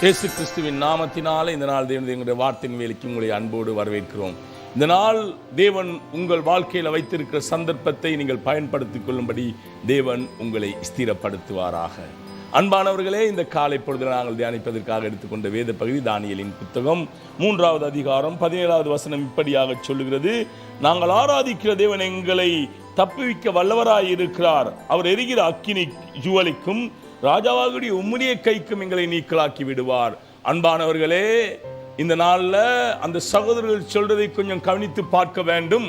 இயேசு கிறிஸ்துவின் நாமத்தினாலே இந்த நாள் தேவன் எங்களுடைய வார்த்தையின் வேலைக்கு உங்களை அன்போடு வரவேற்கிறோம். இந்த நாள் தேவன் உங்கள் வாழ்க்கையில் வைத்திருக்கிற சந்தர்ப்பத்தை நீங்கள் பயன்படுத்திக் கொள்ளும்படி தேவன் உங்களை ஸ்திரப்படுத்துவாராக. அன்பானவர்களே இந்த காலை பொழுது நாங்கள் தியானிப்பதற்காக எடுத்துக்கொண்ட வேத பகுதி தானியலின் புத்தகம் மூன்றாவது அதிகாரம் பதினேழாவது வசனம் இப்படியாக சொல்லுகிறது. நாங்கள் ஆராதிக்கிற தேவன் எங்களை தப்புவிக்க வல்லவராய் இருக்கிறார் அவர் எரிகிற அக்கினி ஜுவலிக்கும் ராஜாவாகுடைய உம்முடைய கைக்கும் எங்களை நீக்கலாக்கி விடுவார். அன்பானவர்களே இந்த நாளில் அந்த சகோதரர்கள் சொல்றதை கொஞ்சம் கவனித்து பார்க்க வேண்டும்.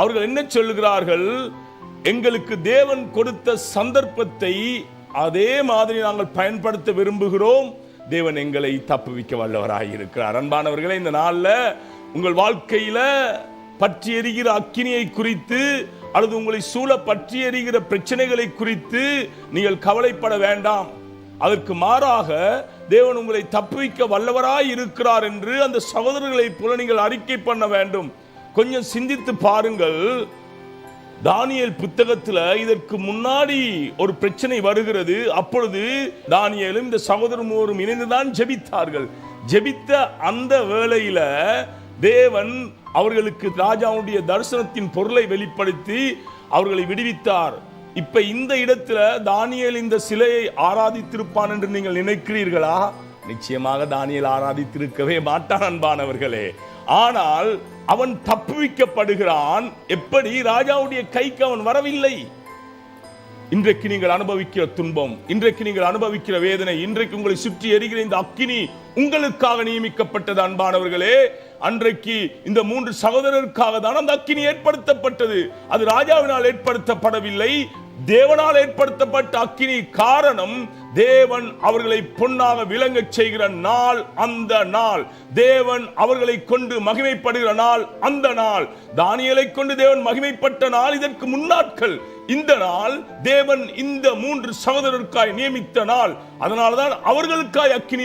அவர்கள் என்ன சொல்கிறார்கள் எங்களுக்கு தேவன் கொடுத்த சந்தர்ப்பத்தை அதே மாதிரி நாங்கள் பயன்படுத்த விரும்புகிறோம். தேவன் எங்களை தப்புவிக்க வல்லவராக இருக்கிறார் அன்பானவர்களே இந்த நாளில் உங்கள் வாழ்க்கையில் பற்றி எரிகிற அக்கினியை குறித்து அல்லது உங்களை சூழ பற்றி எறிகிற பிரச்சனைகளை குறித்து நீங்கள் கவலைப்பட வேண்டாம். அதற்கு மாறாக தேவன் உங்களை தப்புவிக்க வல்லவராய் இருக்கிறார் என்று அந்த சகோதரர்களை போல நீங்கள் அறிக்கை பண்ண வேண்டும். கொஞ்சம் சிந்தித்து பாருங்கள். தானியல் புத்தகத்தில் இதற்கு முன்னாடி ஒரு பிரச்சனை வருகிறது. அப்பொழுது தானியலும் இந்த சகோதர மூவரும் இணைந்துதான் ஜெபித்தார்கள். ஜெபித்த அந்த வேளையில தேவன் அவர்களுக்கு ராஜாவுடைய தரிசனத்தின் பொருளை வெளிப்படுத்தி அவர்களை விடுவித்தார். இப்ப இந்த இடத்துல தானியல் இந்த சிலையை ஆராதித்திருப்பான் என்று நீங்கள் நினைக்கிறீர்களா? நிச்சயமாக தானியல் ஆராதித்திருக்கவே மாட்டான் அன்பானவர்களே. ஆனால் அவன் தப்புவிக்கப்படுகிறான். எப்படி? ராஜாவுடைய கைக்கு அவன் வரவில்லை. இன்றைக்கு நீங்கள் அனுபவிக்கிற துன்பம் இன்றைக்கு நீங்கள் அனுபவிக்கிற வேதனை இன்றைக்கு உங்களை சுற்றி எரிகிற இந்த அக்கினி உங்களுக்காக நியமிக்கப்பட்டது அன்பானவர்களே. அன்றைக்கு இந்த மூன்று சகோதரருக்காக தான் அந்த அக்கினி ஏற்படுத்தப்பட்டது. அது ராஜாவினால் ஏற்படுத்தப்படவில்லை. தேவனால் ஏற்படுத்தப்பட்ட அக்கினி காரணம் தேவன் அவர்களை பொன்னாக விளங்கச் செய்கிற நாள் அந்த நாள். தேவன் அவர்களை கொண்டு மகிமைப்படுகிற நாள் அந்த நாள். தானியலை கொண்டு தேவன் மகிமைப்பட்ட நாள் இதற்கு முன்னாட்கள். இந்த நாள் தேவன் இந்த மூன்று சகோதரருக்காய் நியமித்த நாள். அதனால்தான் அவர்களுக்காய் அக்கினி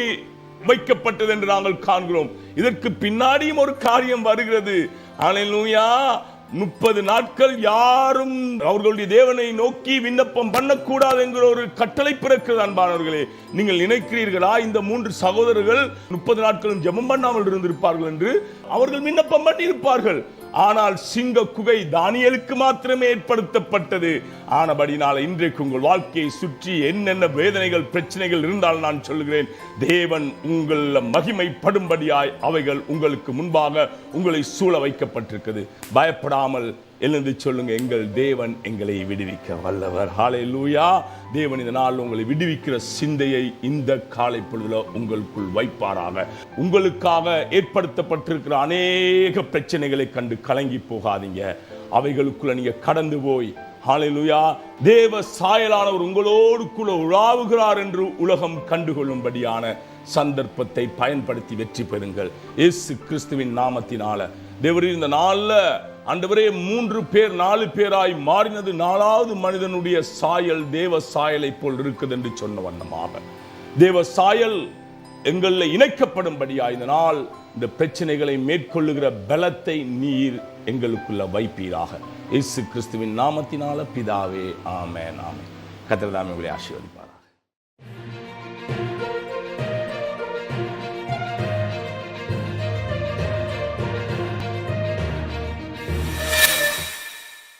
வைக்கப்பட்டது என்று நாங்கள் காண்கிறோம். இதற்கு பின்னாடியும் ஒரு காரியம் வருகிறது. அல்லேலூயா முப்பது நாட்கள் யாரும் அவர்களுடைய தேவனை நோக்கி விண்ணப்பம் பண்ணக்கூடாது என்கிற ஒரு கட்டளை பிறக்கிறது அன்பானவர்களே. நீங்கள் நினைக்கிறீர்களா இந்த மூன்று சகோதரர்கள் முப்பது நாட்களும் ஜெபம் பண்ணாமல் இருந்திருப்பார்கள் என்று? அவர்கள் விண்ணப்பம் பண்ணி இருப்பார்கள் ஆனால் சிங்க குகை தானியலுக்கு மாத்திரமே ஏற்படுத்தப்பட்டது. ஆனபடினால் இன்றைக்கு உங்கள் வாழ்க்கையை சுற்றி என்னென்ன வேதனைகள் பிரச்சனைகள் இருந்தால் நான் சொல்கிறேன் தேவன் உங்கள் மகிமைப்படும்படியாய் அவைகள் உங்களுக்கு முன்பாக உங்களை சூழ வைக்கப்பட்டிருக்கிறது பயப்படாமல் எழுந்து சொல்லுங்க எங்கள் தேவன் எங்களை விடுவிக்க வல்லவர். ஹாலே லூயா தேவன் இந்த நாள் உங்களை விடுவிக்கிற சிந்தையை இந்த காலை பொழுதுல உங்களுக்குள் வைப்பாராக. உங்களுக்காக ஏற்படுத்தப்பட்டிருக்கிற அநேக பிரச்சனைகளை கண்டு கலங்கி போகாதீங்க. அவைகளுக்குள்ள நீங்க கடந்து போய் ஹalleluya தேவ சாயலானவர் உங்களோடு கூட உலாவுகிறார் என்று உலகம் கண்டுகொள்ளும்படியான சந்தர்ப்பத்தை பயன்படுத்தி வெற்றி பெறுங்கள். இயேசு கிறிஸ்துவின் நாமத்தினால. தேவரின் இந்த நாளில் அண்டவரே மூன்று பேர் நாலு பேராய் மாறினது நாலாவது மனிதனுடைய சாயல் தேவ சாயலை போல் இருக்குது என்று சொன்ன வண்ணமாக தேவ சாயல் எங்களில் இணைக்கப்படும்படியா இந்த நாள் இந்த பிரச்சனைகளை மேற்கொள்ளுகிற பலத்தை நீர் எங்களுக்குள்ள வைப்பீராக. இயேசு கிறிஸ்துவின் நாமத்தினால பிதாவே ஆமே நாமே கத்திரதாமே உங்களை ஆசீர்வதிப்பார்